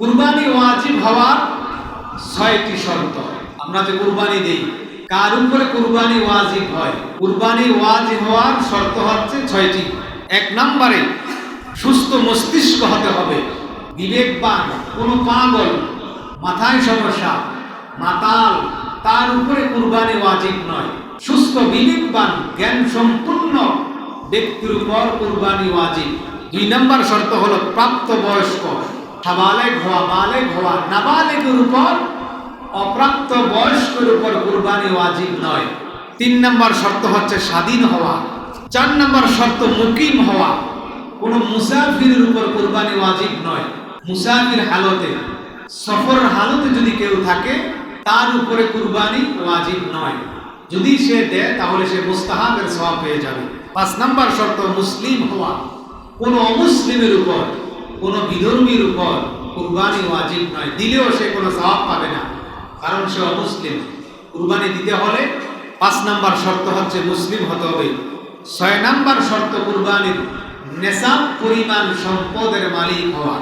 কুরবানি ওয়াজিব হওয়ার ছয়টি শর্ত। আমরা যে কুরবানি দেই, কার উপরে কুরবানি ওয়াজিব হয়? কুরবানি ওয়াজিব হওয়ার শর্ত হচ্ছে ছয়টি। এক নম্বরে, সুস্থ মস্তিষ্ক হতে হবে। বিবেকবান কোনো পাগল, মাথায় সমস্যা, মাতাল, তার উপরে কুরবানি ওয়াজিব নয়। সুস্থ বিবেকবান জ্ঞান সম্পূর্ণ ব্যক্তির উপর কুরবানি ওয়াজিব। দুই নম্বর শর্ত হলো প্রাপ্ত বয়স্ক হওয়া বালেগ হওয়া নাবালেগের উপর অপ্রাপ্ত বয়স্কের উপর কুরবানি ওয়াজিব নয়। তিন নম্বর শর্ত হচ্ছে স্বাধীন হওয়া। চার নম্বর শর্ত মুকিম হওয়া। কোন মুসাফিরের উপর কুরবানি ওয়াজিব নয়। মুসাফির হালতে সফর হালতে যদি কেউ থাকে, তার উপরে কুরবানি ওয়াজিব নয়। যদি সে দেয়, তাহলে সে মুস্তাহাবের সওয়াব পেয়ে যাবে। পাঁচ নম্বর শর্ত মুসলিম হওয়া। কোন অমুসলিমের উপর কোন বিধর্মীর উপর কুরবানি ওয়াজিব নয়। দিলেও সে কোনো সওয়াব পাবে না। কারণ সে অমুসলিম। কুরবানি দিতে হলে পাঁচ নাম্বার শর্ত হচ্ছে মুসলিম হতে হবে। ছয় নাম্বার শর্ত কুরবানির নেশাব পরিমাণ সম্পদের মালিক হওয়া।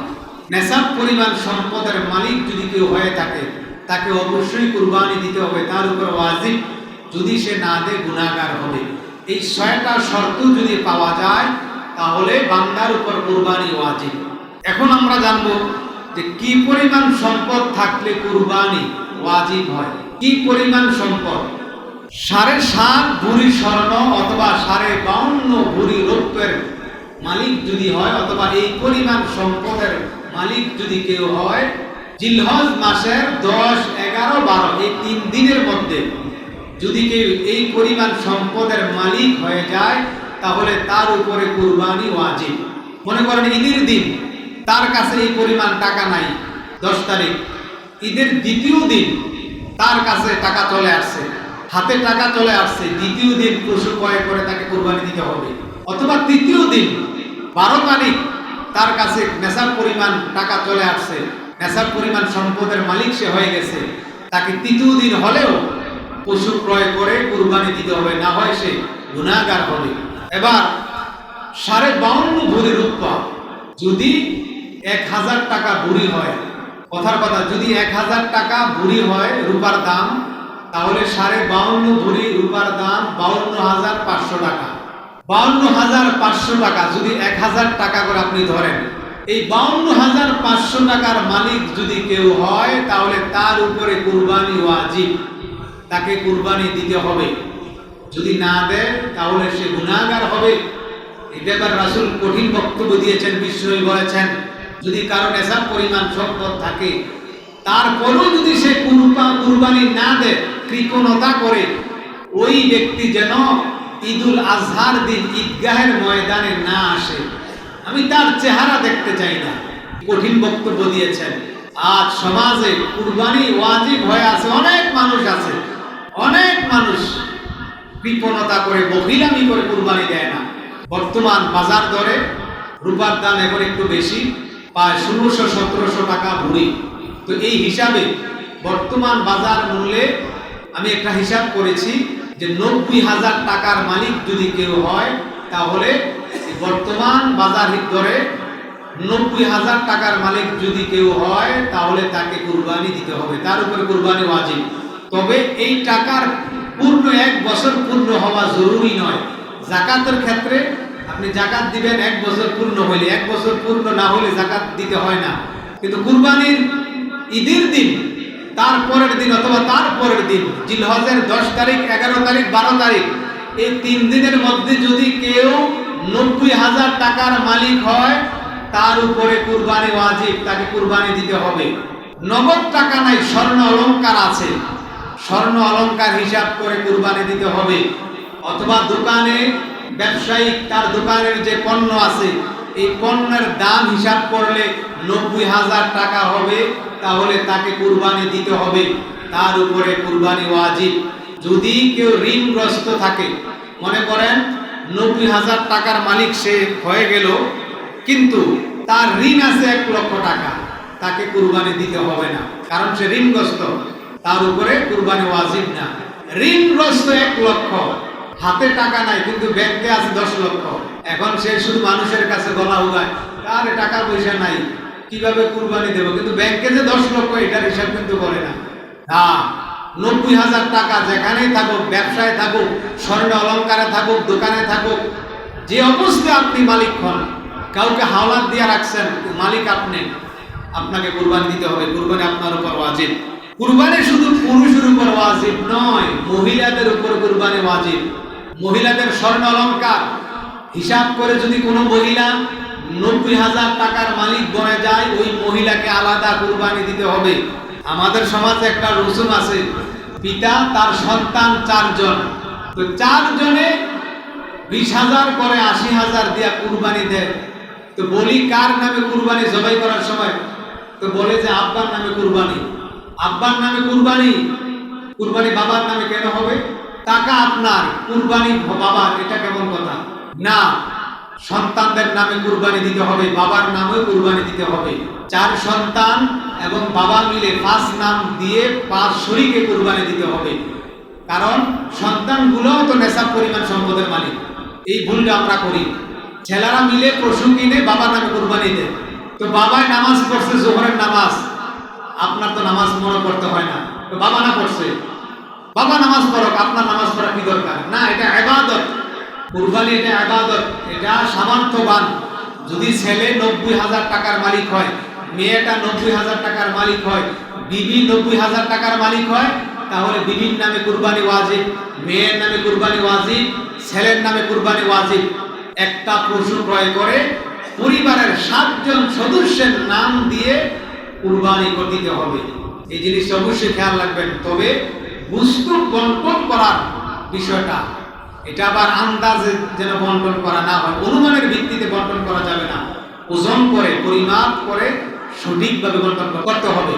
নেশাব পরিমাণ সম্পদের মালিক যদি কেউ হয়ে থাকে, তাকে অবশ্যই কুরবানি দিতে হবে। তার উপর ওয়াজিব যদি সে না দেয় গুণাগার হবে। এই ছয়টা শর্ত যদি পাওয়া যায়, তাহলে বান্দার উপর কুরবানি ওয়াজিব। এখন আমরা জানব যে কি পরিমাণ সম্পদ থাকলে কুরবানি ওয়াজিব হয়? কি পরিমাণ সম্পদ? সাড়ে সাত ভুরি স্বর্ণ অথবা সাড়ে বাউন্ন ভুরি রৌপ্যের মালিক যদি হয়, অথবা এই পরিমাণ সম্পদের মালিক যদি কেউ হয়, জিলহজ মাসের দশ, এগারো, বারো, এই তিন দিনের মধ্যে যদি কেউ এই পরিমাণ সম্পদের মালিক হয়ে যায়, তাহলে তার উপরে কুরবানি ওয়াজিব। মনে করেন ঈদের দিন তার কাছে এই পরিমাণ টাকা নাই। দশ তারিখ। ঈদের দ্বিতীয় দিন তার কাছে টাকা চলে আসছে। হাতে টাকা চলে আসছে। দ্বিতীয় দিন পশু ক্রয় করে তাকে কোরবানি দিতে হবে। অথবা তৃতীয় দিন, বারো তারিখ, তার কাছে নেশার পরিমাণ টাকা চলে আসছে। নেশার পরিমাণ সম্পদের মালিক সে হয়ে গেছে। তাকে তৃতীয় দিন হলেও পশু ক্রয় করে কুরবানি দিতে হবে। না হয় সে গুণাগার হবে। এবার সাড়ে বাউন্ন ভরি রূপা যদি এক হাজার টাকা বুড়ি হয়। কথার কথা, যদি এক হাজার টাকা বুড়ি হয় রূপার দাম, তাহলে সাড়ে বাউন্ন ভরি রূপার দাম বাউন্ন হাজার পাঁচশো টাকা। বাউন্ন হাজার পাঁচশো টাকা যদি এক হাজার টাকা করে আপনি ধরেন, এই বাউন্ন হাজার পাঁচশো টাকার মালিক যদি কেউ হয়, তাহলে তার উপরে কুরবানি ওয়াজিব। তাকে কুরবানি দিতে হবে। যদি না দেয়, তাহলে সে গুণাগার হবে। এটা এবার রাসুল কঠিন বক্তব্য দিয়েছেন বিশ্বই বলেছেন। যদি কারও নেশার পরিমাণ সম্পদ থাকে তারপরেও যদি সে কুরবা কুরবানি না দেয়, কৃপণতা করে, ওই ব্যক্তি যেন ঈদুল আজহার দিন ঈদগাহের ময়দানে না আসে। আমি তার চেহারা দেখতে চাই না। কঠিন বক্তব্য দিয়েছেন। আজ সমাজে কুরবানি ওয়াজিব হয়ে আছে, অনেক মানুষ আছে। অনেক মানুষ কৃপণতা করে বহিরামি করে কুরবানি দেয় না। বর্তমান বাজার দরে রূপার দাম এখন একটু বেশি। প্রায় ষোলোশো, সতেরোশো টাকা ভরি। তো এই হিসাবে বর্তমান বাজার মূল্যে আমি একটা হিসাব করেছি যে নব্বই হাজার টাকার মালিক যদি কেউ হয়, তাহলে বর্তমান বাজার দরে নব্বই হাজার টাকার মালিক যদি কেউ হয়, তাহলে তাকে কুরবানি দিতে হবে। তার উপরে কুরবানি ওয়াজিব। তবে এই টাকার পূর্ণ, এক বছর পূর্ণ হওয়া জরুরি নয়। জাকাতের ক্ষেত্রে আপনি জাকাত দিবেন, এক বছর পূর্ণ হইলে। এক বছর পূর্ণ না হলে জাকাত দিতে হয় না। কিন্তু কুরবানির ঈদের দিন তার পরের দিন অথবা তার পরের দিন, জিলহজের দশ তারিখ, এগারো তারিখ, বারো তারিখ, এই তিন দিনের মধ্যে যদি কেউ নব্বই হাজার টাকার মালিক হয়, তার উপরে কুরবানি ওয়াজিব, তাকে কুরবানি দিতে হবে। নগদ টাকা নাই, স্বর্ণ অলঙ্কার আছে। স্বর্ণ অলংকার হিসাব করে কুরবানি দিতে হবে। অথবা দোকানে ব্যবসায়িক তার দোকানের যে পণ্য আছে, এই পণ্যের দাম হিসাব করলে নব্বই হাজার টাকা হবে, তাহলে তাকে কুরবানি দিতে হবে। তার উপরে কুরবানি ওয়াজিব। যদি কেউ ঋণগ্রস্ত থাকে, মনে করেন নব্বই হাজার টাকার মালিক সে হয়ে গেল, কিন্তু তার ঋণ আছে এক লক্ষ টাকা, তাকে কুরবানি দিতে হবে না। কারণ সে ঋণগ্রস্ত, তার উপরে কুরবানি ওয়াজিব না। ঋণগ্রস্ত এক লক্ষ হাতে টাকা নাই, কিন্তু ব্যাংকে আছে দশ লক্ষ। এখন সে শুধু মানুষের কাছে গলা উগায় তার টাকা পয়সা নাই, কীভাবে কুরবানি দেবো? কিন্তু ব্যাংকে যে দশ লক্ষ, এটার হিসাব কিন্তু করে না। না, নব্বই হাজার টাকা যেখানেই থাকুক, ব্যবসায় থাকুক, স্বর্ণ অলঙ্কারে থাকুক, দোকানে থাকুক, যে অবস্থায় আপনি মালিক হন, কাউকে হাওলাত দিয়ে রাখছেন, মালিক আপনি, আপনাকে কুরবানি দিতে হবে। কুরবানি আপনার উপর ওয়াজিব। কুরবানি শুধু পুরুষের উপর ওয়াজিব নয়, মহিলাদের উপর কুরবানি ওয়াজিব। মহিলাদের স্বর্ণ অলঙ্কার হিসাব করে যদি কোনো মহিলা নব্বই হাজার টাকার মালিক বনে যায়, ওই মহিলাকে আলাদা কুরবানি দিতে হবে। আমাদের সমাজে একটা রসুম আছে, পিতা তার সন্তান চারজন। তো চারজনে বিশ হাজার করে আশি হাজার দিয়া কুরবানি দেয়। তো বলি কার নামে কুরবানি? জবাই করার সময়। তো বলে যে আব্বার নামে কুরবানি। আব্বার নামে কুরবানি। কুরবানি বাবার নামে কেন হবে? টাকা আপনার, কুরবানি বাবার, এটা কেমন কথা? না, সন্তানদের নামে কুরবানি দিতে হবে, বাবার নামে কুরবানি দিতে হবে। চার সন্তান এবং বাবা মিলে পাঁচ নাম দিয়ে পাঁচ শরীকে কুরবানি দিতে হবে। কারণ সন্তানগুলোও তো নেশাব পরিমাণ সম্পদের মালিক। এই ভুলটা আমরা করি। ছেলেরা মিলে পশু কিনে বাবার নামে কুরবানি দেয়। তো বাবায় নামাজ পড়ছে, জোহরের নামাজ। আপনার তো নামাজ মনে করতে হয় না। তো বাবা না পড়ছে বাবা নামাজ পড়ক আপনার নামাজ পড়া কি দরকার? না, এটা এবাদত কুরবানি এটা এবাদত এটা সামর্থ্যবান। যদি ছেলে নব্বই হাজার টাকার মালিক হয়, মেয়েটা নব্বই হাজার টাকার মালিক হয়, বিবি নব্বই হাজার টাকার মালিক হয়, তাহলে বিবির নামে কুরবানি ওয়াজিব, মেয়ের নামে কুরবানি ওয়াজিব, ছেলের নামে কুরবানি ওয়াজিব। একটা পশু ক্রয় করে পরিবারের সাতজন সদস্যের নাম দিয়ে কুরবানি করে দিতে হবে। এই জিনিসটা অবশ্যই খেয়াল রাখবেন। তবে বস্তু বন্টন করার বিষয়টা, এটা আবার আন্দাজে যেন বন্টন করা না হয়, অনুমানের ভিত্তিতে বন্টন করা যাবে না। ওজন করে, পরিমাপ করে সঠিকভাবে বন্টন করতে হবে।